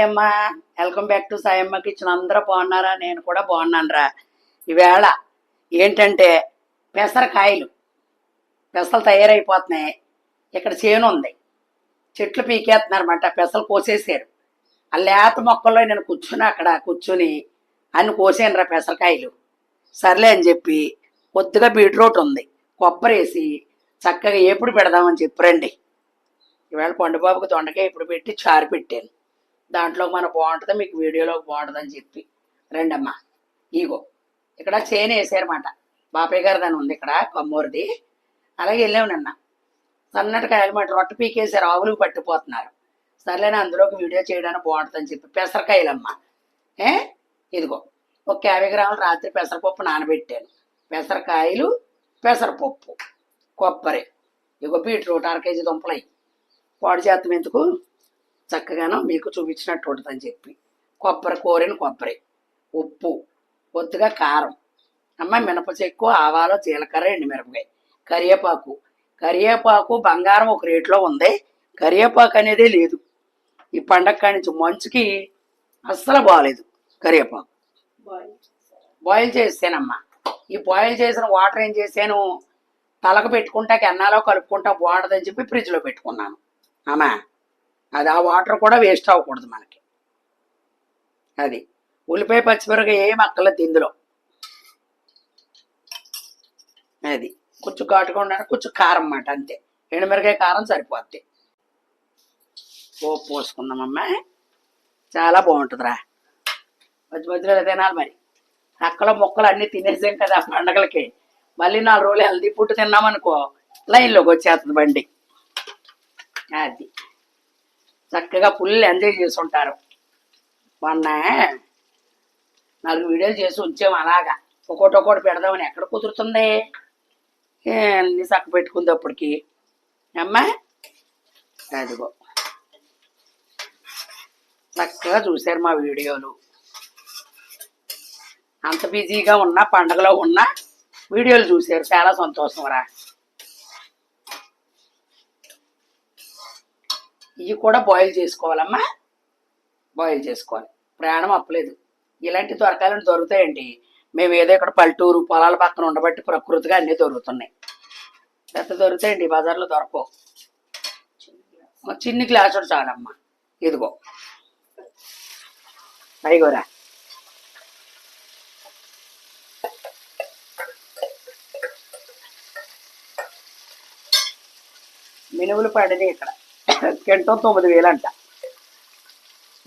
Sayamma. Welcome back to Sayamma kitchen అందరూ బాగున్నారా? నేను కూడా బాగున్నానురా. ఈవేళ ఏంటంటే పెసరకాయలు. పెసలు తయారైపోతున్నాయి. ఇక్కడ చేను ఉంది. చెట్లు పీకేస్తున్నారన్నమాట పెసలు కోసేసారు ఆ లేత మొక్కల్లో నేను కూర్చుని అక్కడ కూర్చుని అన్ని కోసానురా పెసరకాయలు. సర్లే అని చెప్పి కొద్దిగా బీట్రూట్ ఉంది. కొబ్బరి వేసి చక్కగా ఎప్పుడు పెడదామని చెప్పరండి ఈవేళ పండుబాబుకి దొండకాయ ఇప్పుడు పెట్టి చారు పెట్టాను. దాంట్లో మన బాగుంటుంది మీకు వీడియోలో బాగుంటుందని చెప్పి. రండమ్మా ఇగో ఇక్కడ చేను వేసారన్నమాట. బాపయ్య గారు దాని ఉంది ఇక్కడ కొమ్మూరిది. అలాగే వెళ్ళాము నిన్న. సన్నటి కాయలు మాట రొట్టె పీకేసారు ఆవులు పట్టిపోతున్నారు. సర్లేని అందులోకి వీడియో చేయడానికి బాగుంటుందని చెప్పి. పెసరకాయలమ్మా ఏ? ఇదిగో ఒక యాభై గ్రాములు రాత్రి పెసరపప్పు నానబెట్టాను. పెసరకాయలు పెసరపప్పు కొబ్బరి. ఇగో బీట్రూట్ అర కేజీ దుంపలయ్యి పాడు చేస్తాం ఎందుకు? చక్కగాను మీకు చూపించినట్టు ఉంటుందని చెప్పి. కొబ్బరి కూరని కొబ్బరి ఉప్పు కొద్దిగా కారం. అమ్మ మినప చెక్కు ఆవాలు జీలకర్ర ఎండుమిరపకాయ. కరివేపాకు. కరివేపాకు బంగారం ఒక రేట్లో ఉంది. కరివేపాకు అనేది లేదు. ఈ పండగ కాడి నుంచి మంచుకి అస్సలు బాగాలేదు కరివేపాకు. బాయిల్ చేసానమ్మా. ఈ బాయిల్ చేసిన వాటర్ ఏం చేశాను? తలకు పెట్టుకుంటా ఎన్నాలో కలుపుకుంటా బాగుంటుందని చెప్పి ఫ్రిడ్జ్లో పెట్టుకున్నాను. అమ్మా. అది ఆ వాటర్ కూడా వేస్ట్ అవ్వకూడదు మనకి. అది ఉల్లిపాయ పచ్చిమిరపకాయ ఏం అక్కర్లేదు ఇందులో. అది కొంచెం ఘాటుగా ఉండాలి కొంచెం కారం అన్నమాట అంతే. ఎండుమిరకాయ కారం సరిపోద్ది. పోపు పోసుకుందామమ్మా. చాలా బాగుంటుందిరా. మధ్య మధ్యలో తినాలి మరి? అక్కల మొక్కలు అన్నీ తినేసాం కదా ఆ పండగలకి. మళ్ళీ నాలుగు రోజులు హెల్దీ ఫుడ్ తిన్నామనుకో లైన్లోకి వచ్చేస్తుంది బండి. అది. చక్కగా ఫుల్ ఎంజాయ్ చేసి ఉంటారు మొన్న నాలుగు వీడియోలు చేసి ఉంచాము అలాగా. ఒకటి ఒకటి పెడదామని ఎక్కడ కుదురుతుంది? ఏ, అన్ని చక్క పెట్టుకుందప్పటికి అమ్మా అదిగో. చక్కగా చూశారు మా వీడియోలు. అంత బిజీగా ఉన్నా పండగలో ఉన్నా వీడియోలు చూశారు. చాలా సంతోషం రా. ఇవి కూడా బాయిల్ చేసుకోవాలమ్మా. బాయిల్ చేసుకోవాలి. ప్రయాణం అప్పలేదు. ఇలాంటి దొరకాలని దొరుకుతాయండి. మేము ఏదో ఇక్కడ పల్లెటూరు పొలాల పక్కన ఉండబట్టి ప్రకృతిగా అన్నీ దొరుకుతున్నాయి. పెద్ద దొరుకుతాయండి బజార్లో దొరకవు. చిన్ని గ్లాసుడు చాలమ్మా. ఇదిగో. అయ్యగోరా మినువులు పడినాయి ఇక్కడ. కింటం తొమ్మిది వేలంట.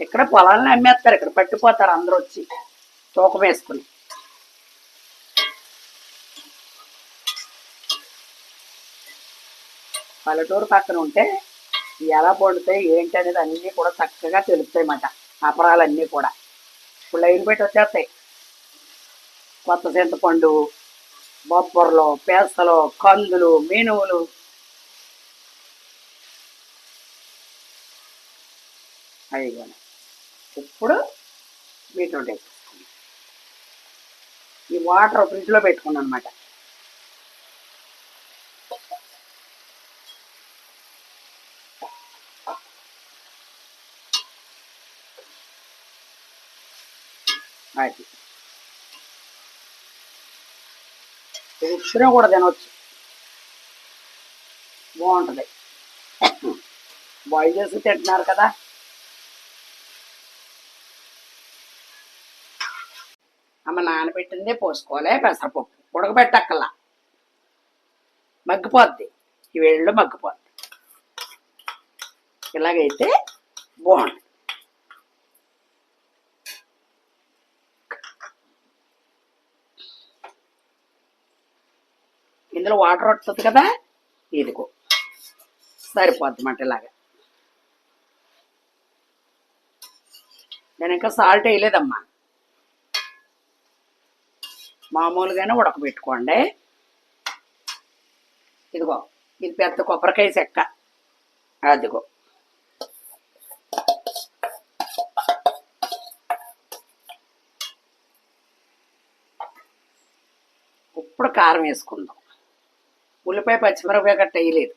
ఇక్కడ పొలాలను అమ్మేస్తారు ఇక్కడ పట్టిపోతారు అందరూ వచ్చి తూకం వేసుకుని. పల్లెటూరు పక్కన ఉంటే ఎలా పండుతాయి ఏంటి అనేది అన్నీ కూడా చక్కగా తెలుస్తాయి అన్నమాట. అపరాలన్నీ కూడా. ఇప్పుడు లైన్ పెట్టి వచ్చేస్తాయి. కొత్త చింతపండు బొబ్బర్లు పేస్తలు కందులు మినువులు అయ్యి ఇప్పుడు బీట్రూట్ వేసుకుంటాం ఈ వాటర్ ఫ్రిడ్జ్లో పెట్టుకున్నాను అనమాట అది. ఇది కూడా తినవచ్చు బాగుంటుంది. బాయిల్ చేసి తింటున్నారు కదా. అమ్మ నానబెట్టిందే పోసుకోవాలి పెసరపప్పు ఉడకబెట్టక్కల్లా మగ్గిపోద్ది. ఈ వేడిలో మగ్గిపోద్ది. ఇలాగైతే బాగుంటుంది. ఇందులో వాటర్ వస్తుంది కదా ఇదిగో. సరిపోద్ది మాట ఇలాగా. నేను ఇంకా సాల్ట్ వేయలేదమ్మా. మామూలుగానే ఉడకబెట్టుకోండి. ఇదిగో ఇది పెద్ద కొబ్బరికాయ చెక్క. అదిగో. ఇప్పుడు కారం వేసుకుందాం. ఉల్లిపాయ పచ్చిమిరపకాయ గట్ట వేయలేదు.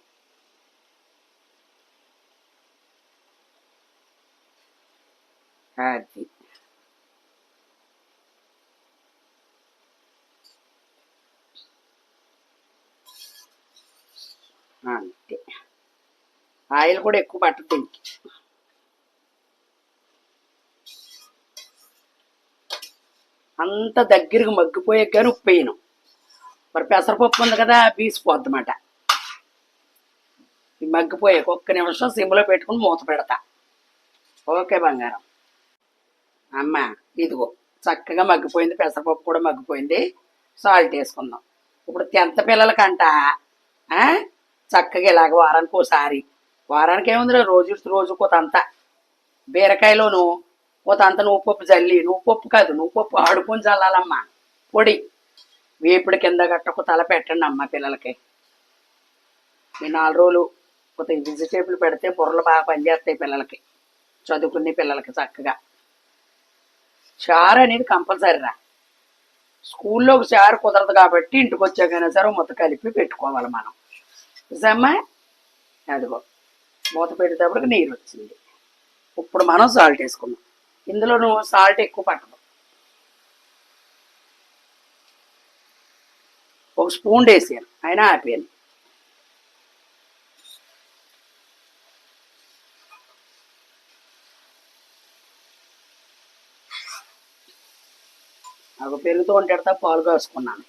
అది అంతే ఆయిల్ కూడా ఎక్కువ పట్టదు దీనికి. అంత దగ్గరికి మగ్గిపోయే కానీ ఉప్పు వేయను మరి పెసరపప్పు ఉంది కదా బీసిపోద్దన్నమాట. ఈ మగ్గిపోయే ఒక్క నిమిషం సిమ్లో పెట్టుకుని మూత పెడతా. ఓకే బంగారం. అమ్మ ఇదిగో చక్కగా మగ్గిపోయింది పెసరపప్పు కూడా మగ్గిపోయింది. సాల్ట్ వేసుకుందాం. ఇప్పుడు టెన్త్ పిల్లలకంట చక్కగా ఇలాగ వారానికి ఒకసారి వారానికి ఏముందిరా? రోజు రోజు కొంత బీరకాయలోను కొంత నువ్వు పప్పు జల్లి నువ్వు పప్పు కాదు నువ్వు పప్పు ఆడుకొని చల్లాలమ్మా పొడి. వేపుడు కింద గట్టకు తల పెట్టండి అమ్మ పిల్లలకి. ఈ నాలుగు రోజులు కొత్త వెజిటేబుల్ పెడితే బుర్రలు బాగా పనిచేస్తాయి పిల్లలకి. చదువుకునే పిల్లలకి చక్కగా. చారు అనేది కంపల్సరీ రా. స్కూల్లో ఒక చారు కుదరదు కాబట్టి ఇంటికి వచ్చాకైనా సరే మూత కలిపి పెట్టుకోవాలి మనం. నిజమ్మా అదిగో. మూత పెట్టేటప్పటికి నీరు వచ్చింది. ఇప్పుడు మనం సాల్ట్ వేసుకున్నాం ఇందులో నువ్వు సాల్ట్ ఎక్కువ పట్టదు. ఒక స్పూన్ వేసాను అయినా ఆపాను నాకు పెరుగుతో ఉంటాడుతా పాలు కాసుకున్నాను.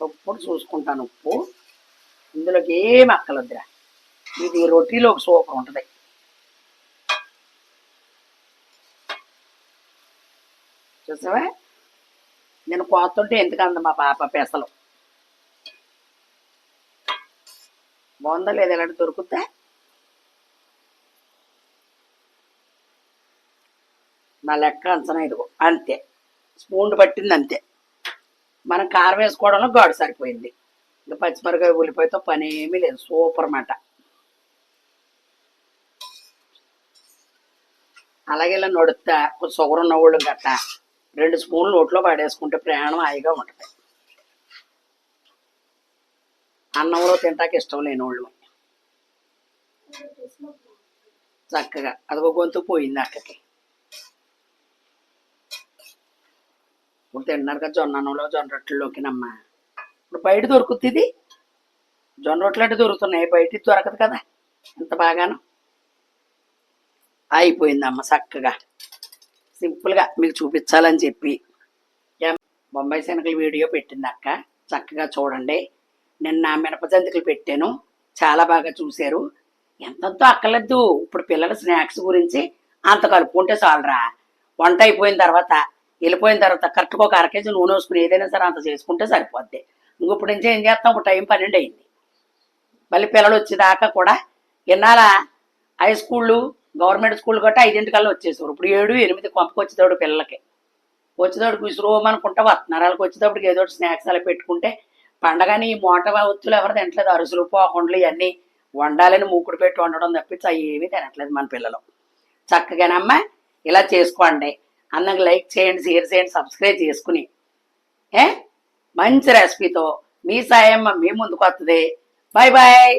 ఉప్పుడు చూసుకుంటాను. ఉప్పు ఇందులోకి ఏం అక్కలొద్దురా. ఇది రొట్టెలో ఒక సూపర్ ఉంటుంది. చూసావా? నేను కోతుంటే ఎందుకంద మా పాప పెసలు? బాగుందా లేదా? ఇలాంటి దొరుకుతా నా లెక్క అంచనా ఇదిగో. అంతే. స్పూన్ పట్టింది అంతే. మనం కారం వేసుకోవడంలో గాడు సరిపోయింది. ఇంకా పచ్చిమిరకాయ ఉల్లిపాయతో పని ఏమీ లేదు. సూపర్ మాట. అలాగే ఇలా నడుస్తా కొంచెం షుగర్ ఉన్న వాళ్ళు గట్ట రెండు స్పూన్లు నోట్లో పడేసుకుంటే ప్రయాణం హాయిగా ఉంటుంది. అన్నంలో తింటాక ఇష్టం లేని వాళ్ళు చక్కగా. అదొక గొంతు పోయింది అక్కకి. ఇప్పుడు తిన్నారు కదా జొన్న అన్నంలో జొన్న రొట్టెల్లోకినమ్మా ఇప్పుడు బయట దొరుకుతుంది జొన్న రొట్టెలు అంటే దొరుకుతున్నాయి. బయట దొరకదు కదా. ఎంత బాగాను. అయిపోయిందమ్మ చక్కగా. సింపుల్గా మీకు చూపించాలని చెప్పి. ఏం బొంబాయి శనగల వీడియో పెట్టింది అక్క. చక్కగా చూడండి. నిన్న మినపజంతికలు పెట్టాను. చాలా బాగా చూశారు. ఎంతంతో అక్కర్లేదు. ఇప్పుడు పిల్లల స్నాక్స్ గురించి అంత కలుపుకుంటే చాలరా. వంట అయిపోయిన తర్వాత వెళ్ళిపోయిన తర్వాత కరెక్ట్గా ఒక అరకేజీ నూనె వేసుకుని ఏదైనా సరే అంత చేసుకుంటే సరిపోద్ది. ఇంక ఇప్పుడు నుంచి ఏం చేస్తాం? ఒక టైం పన్నెండు అయింది. మళ్ళీ పిల్లలు వచ్చేదాకా కూడా ఇన్నాళ హై స్కూళ్ళు గవర్నమెంట్ స్కూల్ గట్రా ఐదింటికల్లా వచ్చేసారు ఇప్పుడు ఏడు ఎనిమిది కొంపకి వచ్చేటప్పుడు పిల్లలకి. వచ్చేటప్పుడు విసురోమ్ అనుకుంటా వస్తున్నారు వాళ్ళకి వచ్చేటప్పటికి ఏదో స్నాక్స్ అలా పెట్టుకుంటే పండగని ఈ మూట ఒత్తులు ఎవరు తినట్లేదు. అరుసులు పోకుండా ఇవన్నీ వండాలని మూకుడు పెట్టి వండడం తప్పించి అవి ఏమీ తినట్లేదు మన పిల్లలు. చక్కగానమ్మా ఇలా చేసుకోండి. అన్నకు లైక్ చేయండి షేర్ చేయండి సబ్స్క్రైబ్ చేసుకుని. ఏ? మంచి రెసిపీతో మీ సాయమ్మ మీ ముందుకు వస్తుంది బాయ్ బాయ్